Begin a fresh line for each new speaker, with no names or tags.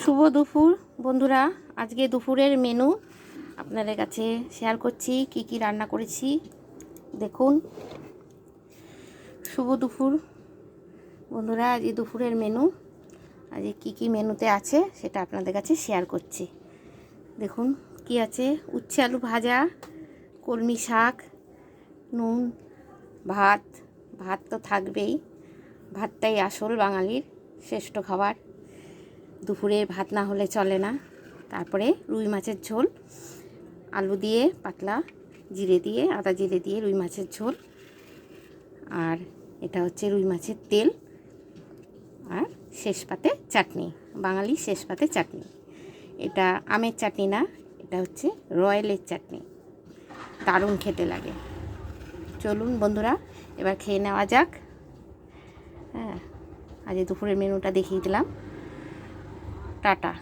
শুভ দুপুর। বন্ধুরা, আজকে দুপুরের মেনু আপনাদের কাছে শেয়ার করছি, কি কি রান্না করেছি। দেখুন, শুভ দুপুর। বন্ধুরা, আজকে দুপুরের মেনু আজকে কি কি মেনুতে আছে সেটা আপনাদের কাছে শেয়ার করছি। দেখুন, কি আছে? উচ্ছে আলু ভাজা, কলমি শাক, নুন, ভাত। ভাত তো থাকবেই। ভাতটাই আসল বাঙালির শ্রেষ্ঠ খাবার। দুপুরে ভাত না হলে চলে না। তারপরে রুই মাছের ঝোল, আলু দিয়ে পাতলা জিরে দিয়ে, আদা জিরে দিয়ে রুই মাছের ঝোল। আর এটা হচ্ছে রুই মাছের তেল আর শেষ পাতে চাটনি, বাঙালি শেষ পাতে চাটনি। এটা আমের চাটনি না, এটা হচ্ছে রয়্যালের চাটনি। দারুণ খেতে লাগে। চলুন বন্ধুরা, এবার খেয়ে নেওয়া যাক। হ্যাঁ আজ দুপুরের মেনুটা দেখিয়ে দিলাম। টাটা।